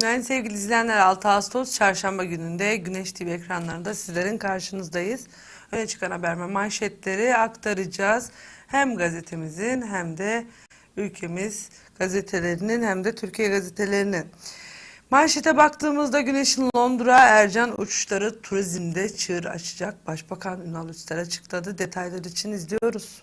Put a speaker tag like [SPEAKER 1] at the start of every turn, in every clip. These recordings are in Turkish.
[SPEAKER 1] Günaydın sevgili izleyenler. 6 Ağustos Çarşamba gününde Güneş TV ekranlarında sizlerin karşınızdayız. Öne çıkan haber ve manşetleri aktaracağız. Hem gazetemizin hem de ülkemiz gazetelerinin hem de Türkiye gazetelerinin. Manşete baktığımızda Güneş'in Londra Ercan uçuşları turizmde çığır açacak. Başbakan Ünal Üster açıkladı. Detaylar için izliyoruz.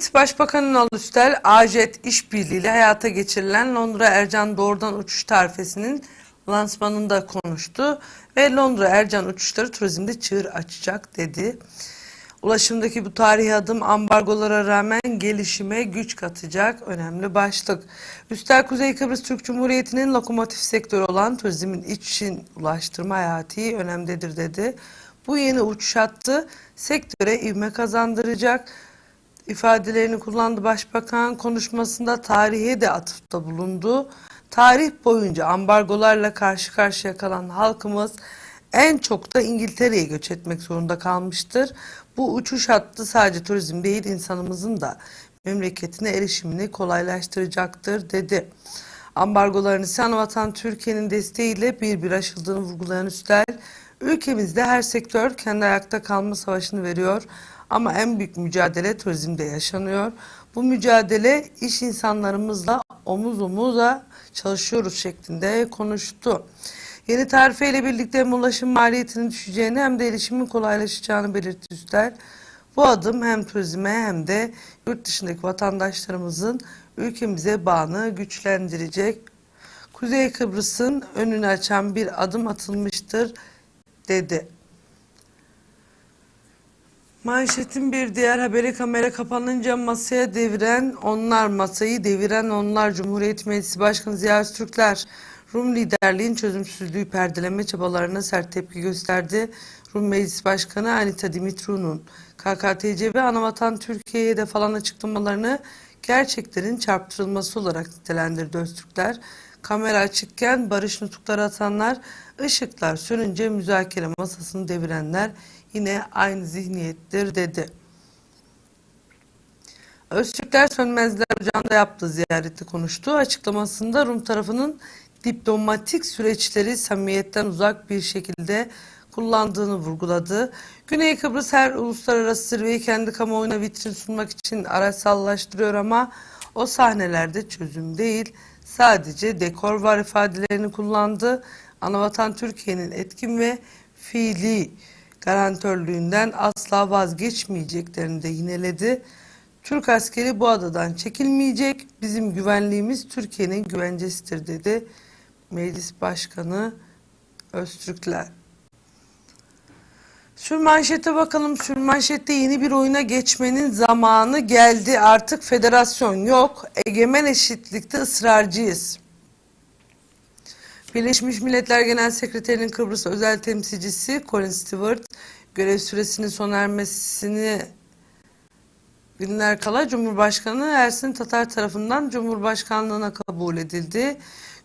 [SPEAKER 1] Evet, Başbakan Ünal Üstel, AJET işbirliğiyle hayata geçirilen Londra Ercan doğrudan uçuş tarifesinin lansmanında konuştu ve Londra Ercan uçuşları turizmde çığır açacak dedi. Ulaşımdaki bu tarihi adım ambargolara rağmen gelişime güç katacak önemli başlık. Üstel Kuzey Kıbrıs Türk Cumhuriyeti'nin lokomotif sektörü olan turizmin için ulaştırma hayati önemlidir dedi. Bu yeni uçuş hattı sektöre ivme kazandıracak ifadelerini kullandı başbakan konuşmasında tarihe de atıfta bulundu. Tarih boyunca ambargolarla karşı karşıya kalan halkımız en çok da İngiltere'ye göç etmek zorunda kalmıştır. Bu uçuş hattı sadece turizm değil insanımızın da memleketine erişimini kolaylaştıracaktır dedi. Ambargoların ise Anavatan Türkiye'nin desteğiyle bir bir aşıldığını vurgulayan Üstel, ülkemizde her sektör kendi ayakta kalma savaşını veriyor. Ama en büyük mücadele turizmde yaşanıyor. Bu mücadele iş insanlarımızla omuz omuza çalışıyoruz şeklinde konuştu. Yeni tarife ile birlikte hem ulaşım maliyetinin düşeceğini hem de erişimin kolaylaşacağını belirtti Üstel. Bu adım hem turizme hem de yurt dışındaki vatandaşlarımızın ülkemize bağını güçlendirecek. Kuzey Kıbrıs'ın önünü açan bir adım atılmıştır dedi. Manşetin bir diğer haberi kamera kapanınca masaya deviren onlar masayı deviren onlar Cumhuriyet Meclisi Başkanı Ziya Türkler Rum liderliğin çözümsüzlüğü perdeleme çabalarına sert tepki gösterdi. Rum Meclis Başkanı Anita Dimitru'nun KKTC ve Anavatan Türkiye'ye de falan açıklamalarını gerçeklerin çarptırılması olarak nitelendirdi Öztürkler. Kamera açıkken barış nutukları atanlar, ışıklar sönünce müzakere masasını devirenler yine aynı zihniyettir dedi. Öztürkler Sönmezler Ocağı'nda yaptığı ziyarette konuştu. Açıklamasında Rum tarafının diplomatik süreçleri samimiyetten uzak bir şekilde kullandığını vurguladı. Güney Kıbrıs her uluslararası zirveyi kendi kamuoyuna vitrin sunmak için araçsallaştırıyor ama o sahnelerde çözüm değil, sadece dekor var ifadelerini kullandı. Anavatan Türkiye'nin etkin ve fiili garantörlüğünden asla vazgeçmeyeceklerini de yineledi. Türk askeri bu adadan çekilmeyecek, bizim güvenliğimiz Türkiye'nin güvencesidir dedi Meclis Başkanı Öztürkler. Sürmanşete bakalım. Sürmanşette yeni bir oyuna geçmenin zamanı geldi. Artık federasyon yok. Egemen eşitlikte ısrarcıyız. Birleşmiş Milletler Genel Sekreterinin Kıbrıs özel temsilcisi Colin Stewart görev süresinin sona ermesini günler kala Cumhurbaşkanı Ersin Tatar tarafından Cumhurbaşkanlığına kabul edildi.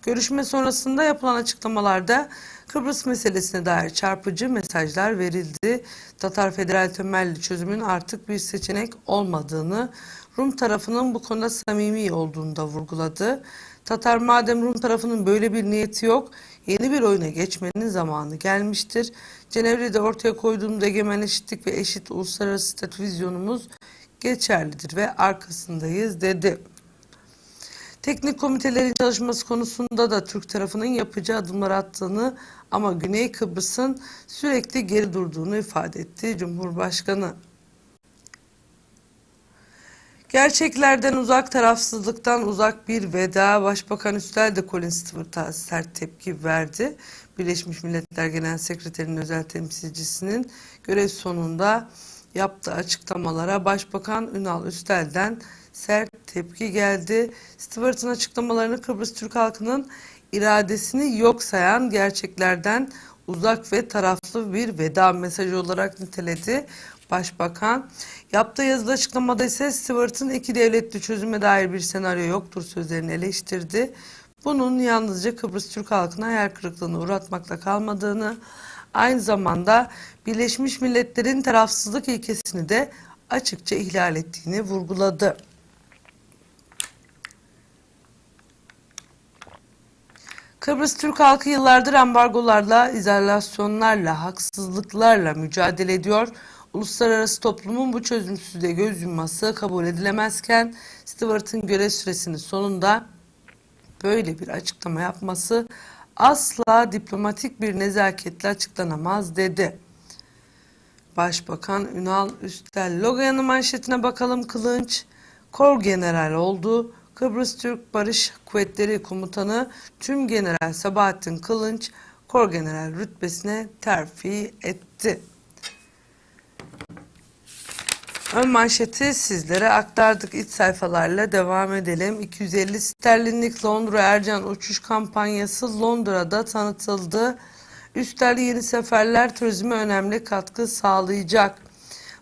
[SPEAKER 1] Görüşme sonrasında yapılan açıklamalarda Kıbrıs meselesine dair çarpıcı mesajlar verildi. Tatar federal temelli çözümün artık bir seçenek olmadığını, Rum tarafının bu konuda samimi olduğunu da vurguladı. Tatar madem Rum tarafının böyle bir niyeti yok, yeni bir oyuna geçmenin zamanı gelmiştir. Cenevre'de ortaya koyduğumuz egemen eşitlik ve eşit uluslararası statü vizyonumuz geçerlidir ve arkasındayız dedi. Teknik komitelerin çalışması konusunda da Türk tarafının yapıcı adımlar attığını ama Güney Kıbrıs'ın sürekli geri durduğunu ifade etti Cumhurbaşkanı. Gerçeklerden uzak, tarafsızlıktan uzak bir veda. Başbakan Üstel de Colin Stewart'a sert tepki verdi. Birleşmiş Milletler Genel Sekreterinin özel temsilcisinin görev sonunda yaptığı açıklamalara Başbakan Ünal Üstel'den sert tepki geldi. Stewart'ın açıklamalarını Kıbrıs Türk halkının iradesini yok sayan gerçeklerden uzak ve taraflı bir veda mesajı olarak niteledi Başbakan. Yaptığı yazılı açıklamada ise Stewart'ın iki devletli çözüme dair bir senaryo yoktur sözlerini eleştirdi. Bunun yalnızca Kıbrıs Türk halkına hayal kırıklığına uğratmakla kalmadığını, aynı zamanda Birleşmiş Milletler'in tarafsızlık ilkesini de açıkça ihlal ettiğini vurguladı. Kıbrıs Türk halkı yıllardır ambargolarla, izolasyonlarla, haksızlıklarla mücadele ediyor. Uluslararası toplumun bu çözümsüzlüğe göz yumması kabul edilemezken Stewart'ın görev süresinin sonunda böyle bir açıklama yapması asla diplomatik bir nezaketle açıklanamaz dedi. Başbakan Ünal Üstel Logan'ın manşetine bakalım Kılınç. Kor General oldu. Kıbrıs Türk Barış Kuvvetleri Komutanı Tüm General Sabahattin Kılınç Kor General rütbesine terfi etti. Ön manşeti sizlere aktardık. İç sayfalarla devam edelim. 250 sterlinlik Londra Ercan uçuş kampanyası Londra'da tanıtıldı. Üstel yeni seferler turizme önemli katkı sağlayacak.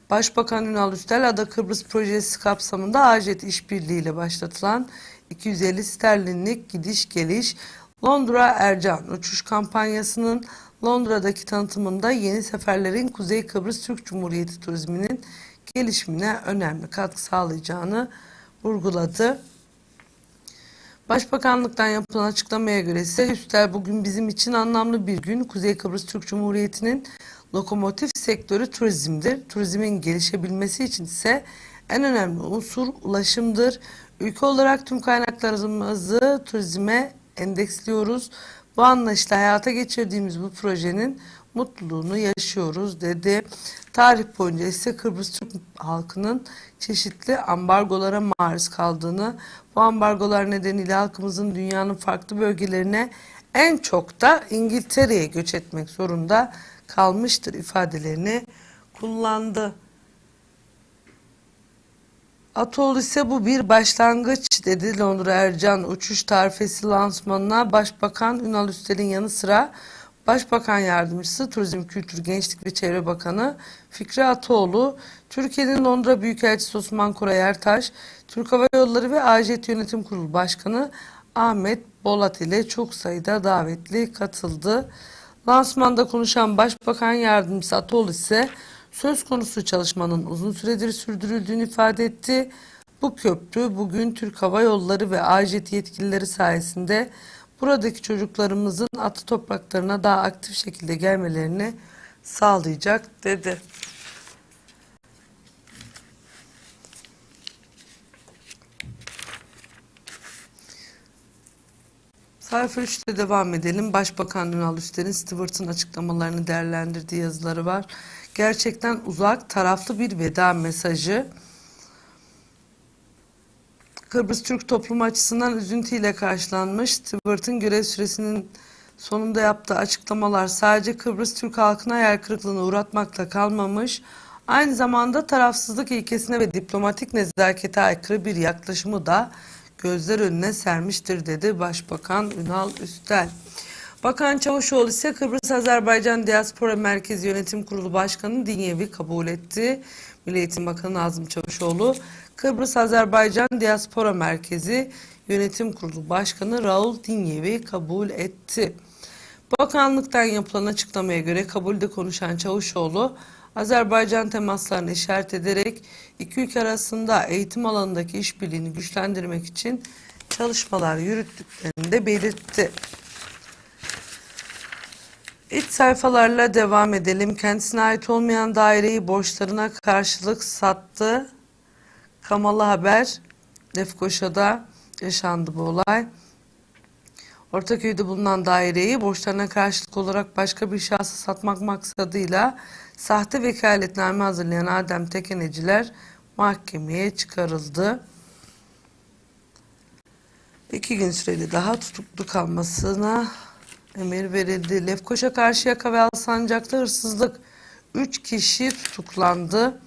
[SPEAKER 1] Başbakan Ünal Üstel Ada Kıbrıs projesi kapsamında AJET işbirliğiyle başlatılan 250 sterlinlik gidiş geliş Londra Ercan uçuş kampanyasının Londra'daki tanıtımında yeni seferlerin Kuzey Kıbrıs Türk Cumhuriyeti turizminin gelişimine önemli katkı sağlayacağını vurguladı. Başbakanlıktan yapılan açıklamaya göre ise Üstel bugün bizim için anlamlı bir gün. Kuzey Kıbrıs Türk Cumhuriyeti'nin lokomotif sektörü turizmdir. Turizmin gelişebilmesi için ise en önemli unsur ulaşımdır. Ülke olarak tüm kaynaklarımızı turizme endeksliyoruz. Bu anlayışla hayata geçirdiğimiz bu projenin mutluluğunu yaşıyoruz dedi. Tarih boyunca ise Kıbrıs Türk halkının çeşitli ambargolara maruz kaldığını, bu ambargolar nedeniyle halkımızın dünyanın farklı bölgelerine en çok da İngiltere'ye göç etmek zorunda kalmıştır ifadelerini kullandı. Atol ise bu bir başlangıç dedi Londra Ercan uçuş tarifesi lansmanına Başbakan Ünal Üstel'in yanı sıra Başbakan Yardımcısı Turizm, Kültür, Gençlik ve Çevre Bakanı Fikri Atoğlu, Türkiye'nin Londra Büyükelçisi Osman Koray Ertaş, Türk Hava Yolları ve AJET Yönetim Kurulu Başkanı Ahmet Bolat ile çok sayıda davetli katıldı. Lansmanda konuşan Başbakan Yardımcısı Atoğlu ise söz konusu çalışmanın uzun süredir sürdürüldüğünü ifade etti. Bu köprü bugün Türk Hava Yolları ve AJET yetkilileri sayesinde buradaki çocuklarımızın atı topraklarına daha aktif şekilde gelmelerini sağlayacak dedi. Sayfa 3'te devam edelim. Başbakan Ünal Üster'in Stewart'ın açıklamalarını değerlendirdiği yazıları var. Gerçekten uzak, taraflı bir veda mesajı. Kıbrıs Türk toplumu açısından üzüntüyle karşılanmış. Stewart'ın görev süresinin sonunda yaptığı açıklamalar sadece Kıbrıs Türk halkına hayal kırıklığına uğratmakla kalmamış. Aynı zamanda tarafsızlık ilkesine ve diplomatik nezakete aykırı bir yaklaşımı da gözler önüne sermiştir dedi Başbakan Ünal Üstel. Bakan Çavuşoğlu ise Kıbrıs Azerbaycan Diaspora Merkezi Yönetim Kurulu Başkanı Dinyevi kabul etti. Milli Eğitim Bakanı Nazım Çavuşoğlu, Kıbrıs Azerbaycan Diaspora Merkezi Yönetim Kurulu Başkanı Raul Dinyevi kabul etti. Bakanlıktan yapılan açıklamaya göre kabulde konuşan Çavuşoğlu, Azerbaycan temaslarını işaret ederek iki ülke arasında eğitim alanındaki işbirliğini güçlendirmek için çalışmalar yürüttüklerini de belirtti. İç sayfalarla devam edelim. Kendisine ait olmayan daireyi borçlarına karşılık sattı. Kamalı Haber, Lefkoşa'da yaşandı bu olay. Ortaköy'de bulunan daireyi borçlarına karşılık olarak başka bir şahsa satmak maksadıyla sahte vekaletname hazırlayan Adem Tekeneciler mahkemeye çıkarıldı. İki gün süreli daha tutuklu kalmasına emir verildi. Lefkoşa Karşıyaka ve Alsancak'ta hırsızlık 3 kişi tutuklandı.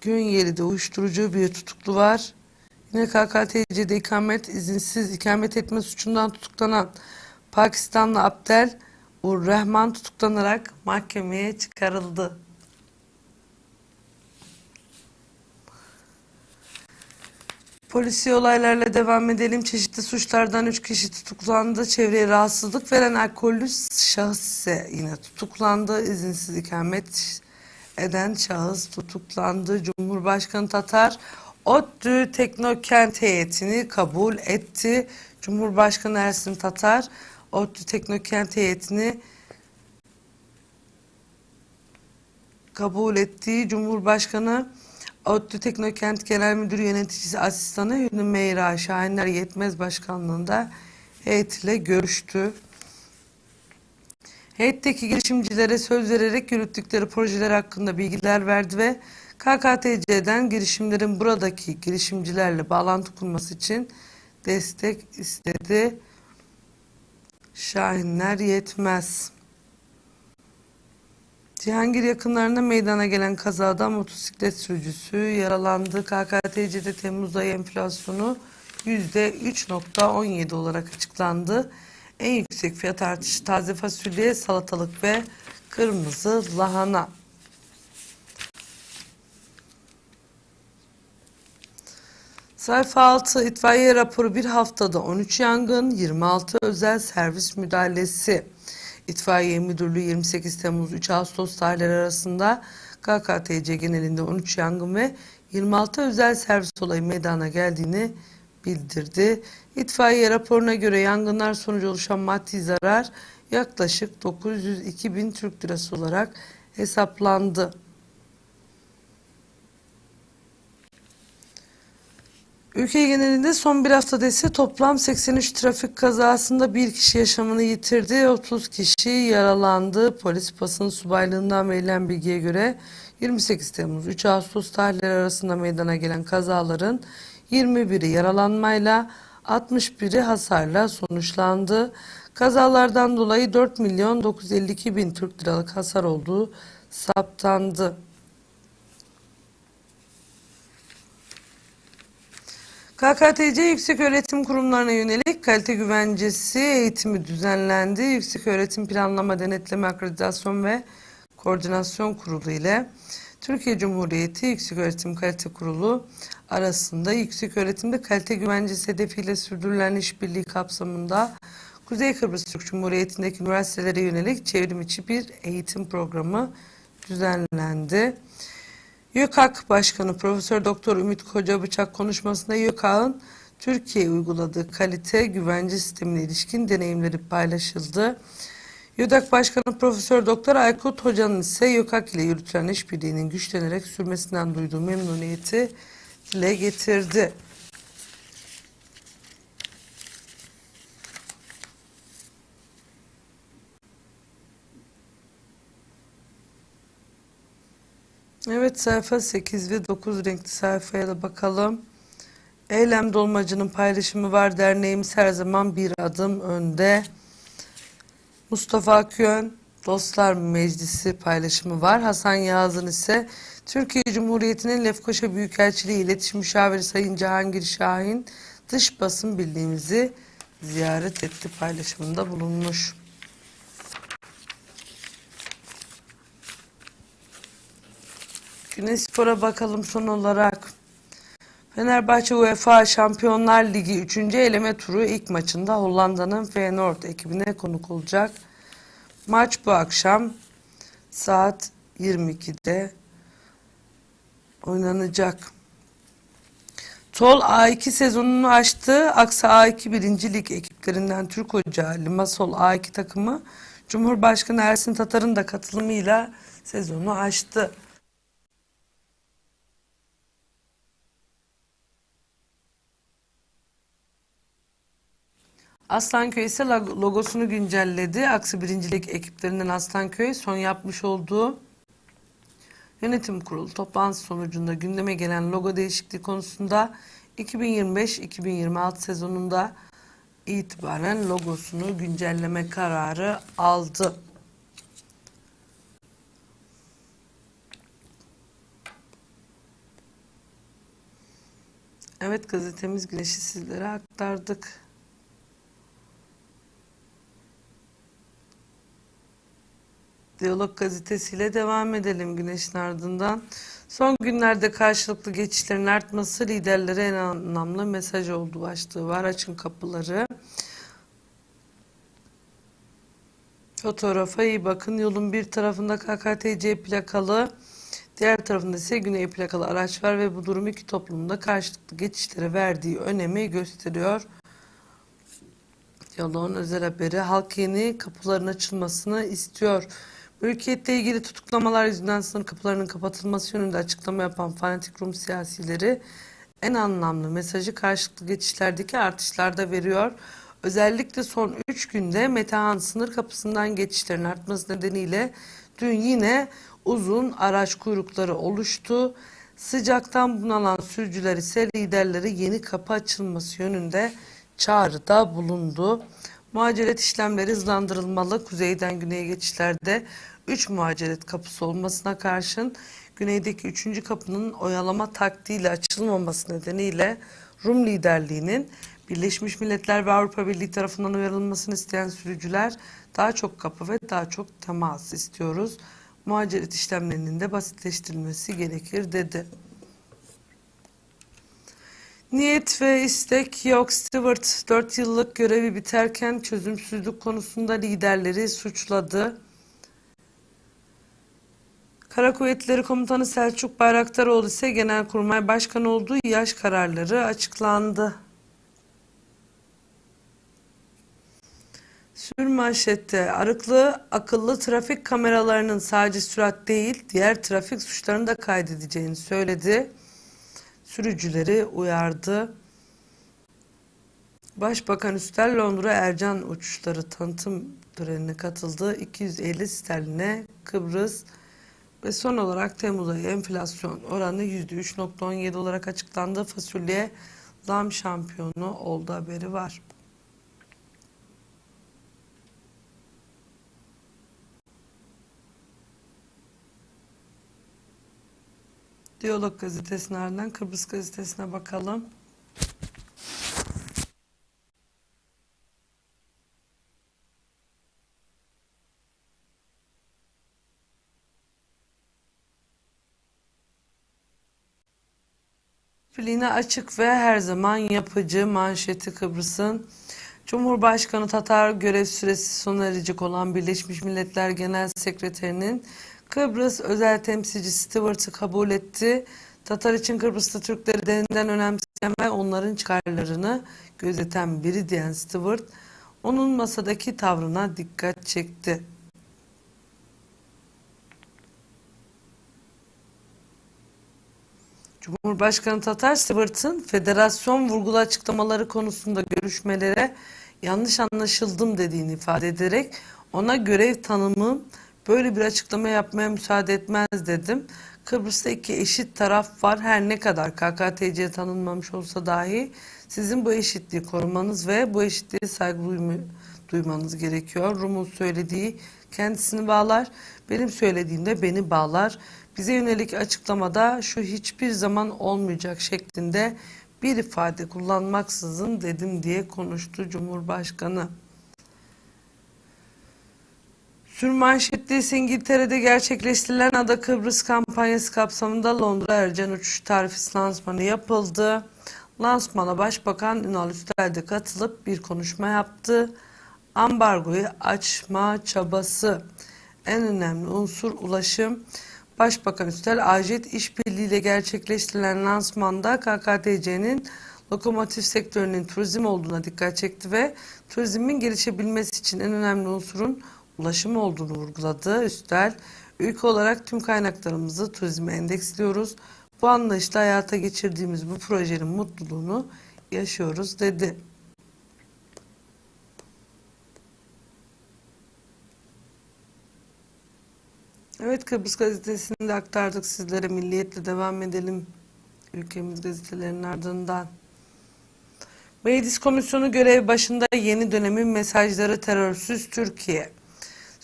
[SPEAKER 1] Günyeli'de uyuşturucu bir tutuklu var. Yine KKTC'de ikamet izinsiz ikamet etme suçundan tutuklanan Pakistanlı Abdel Ur Rahman tutuklanarak mahkemeye çıkarıldı. Polisi olaylarla devam edelim. Çeşitli suçlardan 3 kişi tutuklandı. Çevreye rahatsızlık veren alkollü şahıs ise yine tutuklandı. İzinsiz ikamet eden şahıs tutuklandı. Cumhurbaşkanı Tatar ODTÜ Teknokent heyetini kabul etti. Cumhurbaşkanı Ersin Tatar ODTÜ Teknokent heyetini kabul ettiği Cumhurbaşkanı ODTÜ Teknokent Genel Müdürü Yöneticisi Asistanı Hünü Meyra Şahinler Yetmez Başkanlığında heyet ile görüştü. Heyetteki girişimcilere söz vererek yürüttükleri projeler hakkında bilgiler verdi ve KKTC'den girişimlerin buradaki girişimcilerle bağlantı kurması için destek istedi. Şahinler yetmez. Cihangir yakınlarında meydana gelen kazada motosiklet sürücüsü yaralandı. KKTC'de Temmuz ayı enflasyonu %3.17 olarak açıklandı. En yüksek fiyat artışı taze fasulye, salatalık ve kırmızı lahana. Sayfa 6 itfaiye raporu bir haftada 13 yangın, 26 özel servis müdahalesi. İtfaiye Müdürlüğü 28 Temmuz 3 Ağustos tarihleri arasında KKTC genelinde 13 yangın ve 26 özel servis olayı meydana geldiğini bildirdi. İtfaiye raporuna göre yangınlar sonucu oluşan maddi zarar yaklaşık 902 bin Türk lirası olarak hesaplandı. Ülke genelinde son bir haftada ise toplam 83 trafik kazasında bir kişi yaşamını yitirdi, 30 kişi yaralandı. Polis basın subaylığından verilen bilgiye göre 28 Temmuz 3 Ağustos tarihleri arasında meydana gelen kazaların 21'i yaralanmayla 61'i hasarla sonuçlandı. Kazalardan dolayı 4 milyon 952 bin Türk liralık hasar olduğu saptandı. KKTC Yüksek Öğretim Kurumlarına yönelik kalite güvencesi eğitimi düzenlendi. Yüksek Öğretim Planlama Denetleme Akreditasyon ve Koordinasyon Kurulu ile Türkiye Cumhuriyeti Yüksek Öğretim Kalite Kurulu arasında yüksek öğretimde kalite güvencesi hedefiyle sürdürülen işbirliği kapsamında Kuzey Kıbrıs Türk Cumhuriyeti'ndeki üniversitelere yönelik çevrim içi bir eğitim programı düzenlendi. YÖKAK Başkanı Profesör Doktor Ümit Koca Bıçak konuşmasında YÖKAK'ın Türkiye uyguladığı kalite güvence sistemine ilişkin deneyimleri paylaşıldı. YÖDAK Başkanı Profesör Doktor Aykut Hoca'nın ise YÖKAK ile yürütülen işbirliğinin güçlenerek sürmesinden duyduğu memnuniyeti dile getirdi. Evet sayfa 8 ve 9 renkli sayfaya da bakalım. Eylem Dolmacı'nın paylaşımı var. Derneğimiz her zaman bir adım önde. Mustafa Akön Dostlar Meclisi paylaşımı var. Hasan Yağız'ın ise Türkiye Cumhuriyeti'nin Lefkoşa Büyükelçiliği İletişim Müşaviri Sayın Cihangir Şahin dış basın birliğimizi ziyaret etti paylaşımında bulunmuş. Güneş Spor'a bakalım son olarak. Fenerbahçe UEFA Şampiyonlar Ligi 3. eleme turu ilk maçında Hollanda'nın Feyenoord ekibine konuk olacak. Maç bu akşam saat 22'de oynanacak. Tol A2 sezonunu açtı. Aksa A2 1. Lig ekiplerinden Türk Hoca Limasol A2 takımı Cumhurbaşkanı Ersin Tatar'ın da katılımıyla sezonu açtı. Aslanköy ise logosunu güncelledi. Aksi birincilik ekiplerinden Aslanköy son yapmış olduğu yönetim kurulu toplantısı sonucunda gündeme gelen logo değişikliği konusunda 2025-2026 sezonunda itibaren logosunu güncelleme kararı aldı. Evet gazetemiz Güneş'i sizlere aktardık. Diyalog gazetesiyle devam edelim güneşin ardından. Son günlerde karşılıklı geçişlerin artması liderlere en anlamlı mesaj oldu başlığı var. Açın kapıları. Fotoğrafa iyi bakın. Yolun bir tarafında KKTC plakalı, diğer tarafında ise Güney plakalı araç var ve bu durum iki toplumda karşılıklı geçişlere verdiği önemi gösteriyor. Yolun özel haberi halk yeni kapıların açılmasını istiyor. Mülkiyetle ilgili tutuklamalar yüzünden sınır kapılarının kapatılması yönünde açıklama yapan fanatik Rum siyasileri en anlamlı mesajı karşılıklı geçişlerdeki artışlarda veriyor. Özellikle son 3 günde Metehan sınır kapısından geçişlerin artması nedeniyle dün yine uzun araç kuyrukları oluştu. Sıcaktan bunalan sürücüler ise liderleri yeni kapı açılması yönünde çağrıda bulundu. Muhaciret işlemleri hızlandırılmalı. Kuzeyden güneye geçişlerde 3 muhaciret kapısı olmasına karşın güneydeki 3. kapının oyalama taktiğiyle açılmaması nedeniyle Rum liderliğinin Birleşmiş Milletler ve Avrupa Birliği tarafından uyarılmasını isteyen sürücüler daha çok kapı ve daha çok temas istiyoruz. Muhaciret işlemlerinin de basitleştirilmesi gerekir dedi. Niyet ve istek yok. Stewart 4 yıllık görevi biterken çözümsüzlük konusunda liderleri suçladı. Kara Kuvvetleri Komutanı Selçuk Bayraktaroğlu ise Genelkurmay Başkanı olduğu yaş kararları açıklandı. Sürmanşette arıklı akıllı trafik kameralarının sadece sürat değil diğer trafik suçlarını da kaydedeceğini söyledi. Sürücüleri uyardı. Başbakan Üstel Londra Ercan uçuşları tanıtım törenine katıldı. 250 sterline Kıbrıs ve son olarak Temmuz ayı enflasyon oranı %3.17 olarak açıklandı. Fasulye zam şampiyonu oldu haberi var. Diyalog gazetesinin ardından Kıbrıs gazetesine bakalım. Filine açık ve her zaman yapıcı manşeti Kıbrıs'ın. Cumhurbaşkanı Tatar görev süresi sona erecek olan Birleşmiş Milletler Genel Sekreterinin Kıbrıs özel temsilcisi Stewart'ı kabul etti. Tatar için Kıbrıs'ta Türkleri derinden önemseyen ve onların çıkarlarını gözeten biri diyen Stewart, onun masadaki tavrına dikkat çekti. Cumhurbaşkanı Tatar Stewart'ın federasyon vurgulu açıklamaları konusunda görüşmelere yanlış anlaşıldım dediğini ifade ederek ona görev tanımım böyle bir açıklama yapmaya müsaade etmez dedim. Kıbrıs'ta iki eşit taraf var. Her ne kadar KKTC tanınmamış olsa dahi sizin bu eşitliği korumanız ve bu eşitliğe saygı duymanız gerekiyor. Rum'un söylediği kendisini bağlar, benim söylediğim de beni bağlar. Bize yönelik açıklamada şu hiçbir zaman olmayacak şeklinde bir ifade kullanmaksızın dedim diye konuştu Cumhurbaşkanı. Sürmanşette İngiltere'de gerçekleştirilen Ada Kıbrıs kampanyası kapsamında Londra Ercan uçuş tarifesi lansmanı yapıldı. Lansmana Başbakan Ünal Üstel de katılıp bir konuşma yaptı. Ambargoyu açma çabası en önemli unsur ulaşım. Başbakan Üstel Ajet işbirliğiyle gerçekleştirilen lansmanda KKTC'nin lokomotif sektörünün turizm olduğuna dikkat çekti ve turizmin gelişebilmesi için en önemli unsurun ulaşım olduğunu vurguladı. Üstel, ülke olarak tüm kaynaklarımızı turizme endeksliyoruz. Bu anlayışla hayata geçirdiğimiz bu projenin mutluluğunu yaşıyoruz dedi. Evet Kıbrıs gazetesini de aktardık sizlere. Milliyetle devam edelim. Ülkemiz gazetelerinin ardından. Meclis Komisyonu görev başında yeni dönemin mesajları terörsüz Türkiye.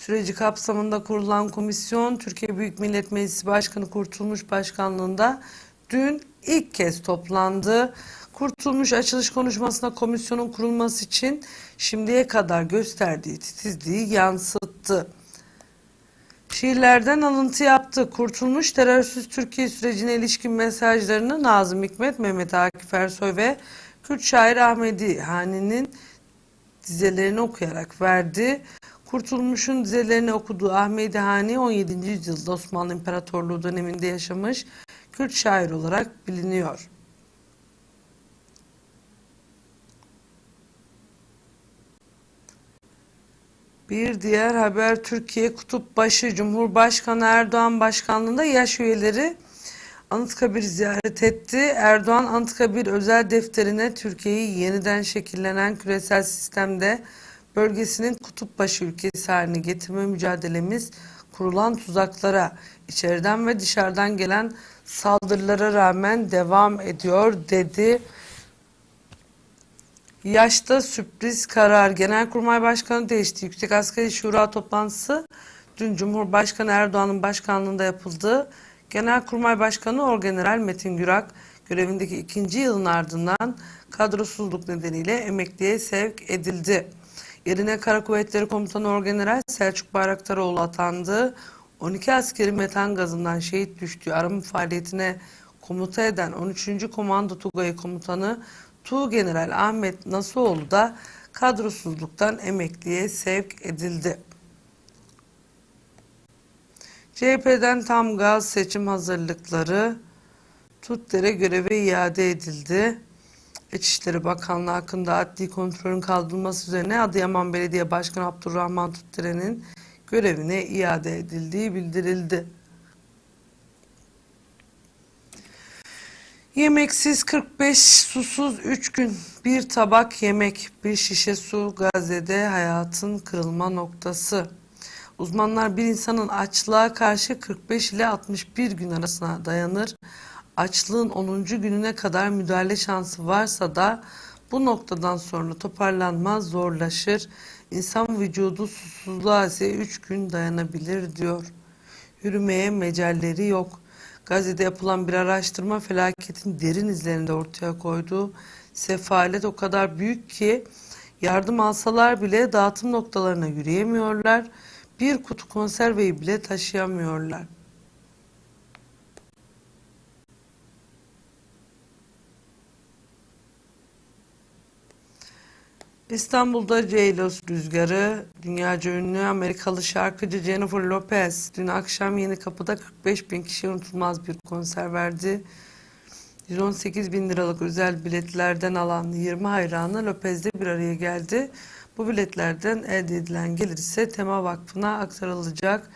[SPEAKER 1] Süreci kapsamında kurulan komisyon Türkiye Büyük Millet Meclisi Başkanı Kurtulmuş Başkanlığında dün ilk kez toplandı. Kurtulmuş açılış konuşmasına komisyonun kurulması için şimdiye kadar gösterdiği titizliği yansıttı. Şiirlerden alıntı yaptı. Kurtulmuş terörsüz Türkiye sürecine ilişkin mesajlarını Nazım Hikmet, Mehmet Akif Ersoy ve Kürt şair Ahmedi Hani'nin dizelerini okuyarak verdi. Kurtulmuş'un dizelerini okuduğu Ahmedi Hani 17. yüzyılda Osmanlı İmparatorluğu döneminde yaşamış Kürt şair olarak biliniyor. Bir diğer haber Türkiye Kutupbaşı Cumhurbaşkanı Erdoğan başkanlığında yaş üyeleri Anıtkabir ziyaret etti. Erdoğan Anıtkabir özel defterine Türkiye'yi yeniden şekillenen küresel sistemde bölgesinin kutupbaşı ülkesi haline getirme mücadelemiz kurulan tuzaklara, içeriden ve dışarıdan gelen saldırılara rağmen devam ediyor dedi. Yaşta sürpriz karar. Genelkurmay Başkanı değişti. Yüksek Asgari Şura toplantısı dün Cumhurbaşkanı Erdoğan'ın başkanlığında yapıldı. Genelkurmay Başkanı Orgeneral Metin Gürak görevindeki ikinci yılın ardından kadrosuzluk nedeniyle emekliye sevk edildi. Yerine Kara Kuvvetleri Komutanı Orgeneral Selçuk Bayraktaroğlu atandı. 12 askeri metan gazından şehit düştüğü arama faaliyetine komuta eden 13. Komando Tugayı Komutanı Tuğgeneral Ahmet Nasuoğlu da kadrosuzluktan emekliye sevk edildi. CHP'den tam gaz seçim hazırlıkları Tutter'e göreve iade edildi. İçişleri Bakanlığı hakkında adli kontrolün kaldırılması üzerine Adıyaman Belediye Başkanı Abdurrahman Tutter'in görevine iade edildiği bildirildi. Yemeksiz 45, susuz 3 gün, bir tabak yemek, bir şişe su Gazze'de hayatın kırılma noktası. Uzmanlar bir insanın açlığa karşı 45 ile 61 gün arasına dayanır. Açlığın 10. gününe kadar müdahale şansı varsa da bu noktadan sonra toparlanma zorlaşır. İnsan vücudu susuzluğa ise 3 gün dayanabilir diyor. Yürümeye mecalleri yok. Gazze'de yapılan bir araştırma felaketin derin izlerini de ortaya koydu. Sefalet o kadar büyük ki yardım alsalar bile dağıtım noktalarına yürüyemiyorlar. Bir kutu konserveyi bile taşıyamıyorlar. İstanbul'da J-Los rüzgarı, dünyaca ünlü Amerikalı şarkıcı Jennifer Lopez dün akşam Yeni Kapı'da 45 bin kişiye unutulmaz bir konser verdi. 118 bin liralık özel biletlerden alan 20 hayranı Lopez'de bir araya geldi. Bu biletlerden elde edilen gelir ise Tema Vakfı'na aktarılacak.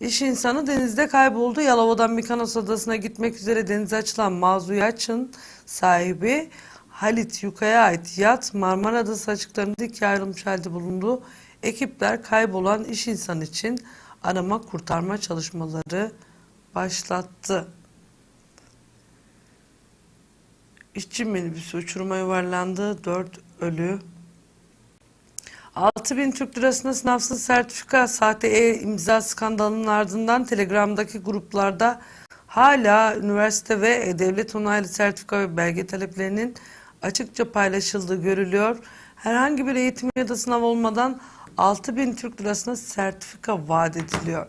[SPEAKER 1] İş insanı denizde kayboldu. Yalova'dan Mikanos Adası'na gitmek üzere denize açılan Mazu Yaç'ın sahibi Halit Yuka'ya ait yat Marmara Adası açıklarında ikiye ayrılmış halde bulundu. Ekipler kaybolan iş insanı için arama kurtarma çalışmaları başlattı. İşçi minibüsü uçuruma yuvarlandı. 4 ölü 6000 Türk lirasına sınavsız sertifika sahte e imza skandalının ardından Telegram'daki gruplarda hala üniversite ve devlet onaylı sertifika ve belge taleplerinin açıkça paylaşıldığı görülüyor. Herhangi bir eğitim ya da sınav olmadan 6000 Türk lirasına sertifika vaat ediliyor.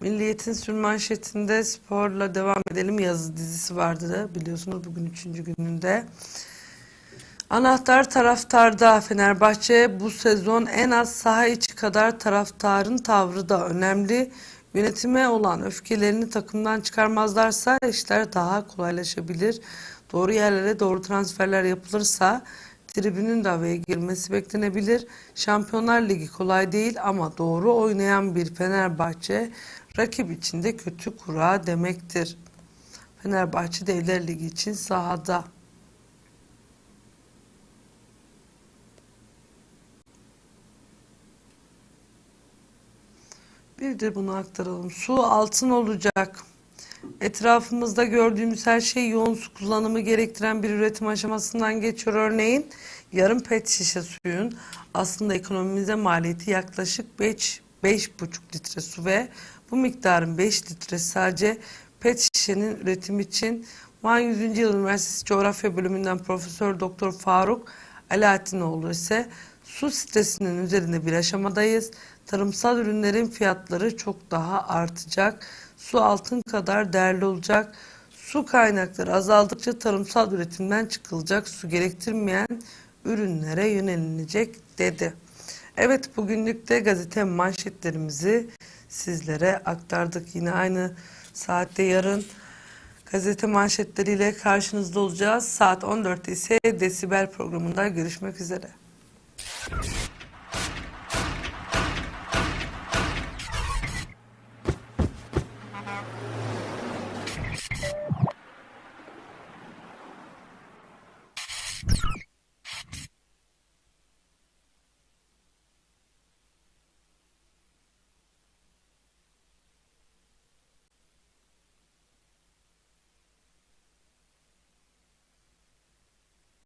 [SPEAKER 1] Milliyet'in sürmanşetinde sporla devam edelim yazı dizisi vardı biliyorsunuz bugün 3. gününde. Anahtar taraftarda Fenerbahçe bu sezon en az saha içi kadar taraftarın tavrı da önemli. Yönetime olan öfkelerini takımdan çıkarmazlarsa işler daha kolaylaşabilir. Doğru yerlere doğru transferler yapılırsa tribünün de havaya girmesi beklenebilir. Şampiyonlar Ligi kolay değil ama doğru oynayan bir Fenerbahçe rakip içinde kötü kura demektir. Fenerbahçe Devler Ligi için sahada. Bir de bunu aktaralım. Su altın olacak. Etrafımızda gördüğümüz her şey yoğun su kullanımı gerektiren bir üretim aşamasından geçiyor. Örneğin yarım pet şişe suyun aslında ekonomimize maliyeti yaklaşık 5 5,5 litre su ve bu miktarın 5 litresi sadece pet şişenin üretimi için Van 100. Yıl Üniversitesi Coğrafya Bölümünden Profesör Doktor Faruk Alaaddinoğlu ise Su stresinin üzerinde bir aşamadayız. Tarımsal ürünlerin fiyatları çok daha artacak. Su altın kadar değerli olacak. Su kaynakları azaldıkça tarımsal üretimden çıkılacak. Su gerektirmeyen ürünlere yönelilecek dedi. Evet bugünlük de gazete manşetlerimizi sizlere aktardık. Yine aynı saatte yarın gazete manşetleriyle karşınızda olacağız. Saat 14'te ise Desibel programında görüşmek üzere.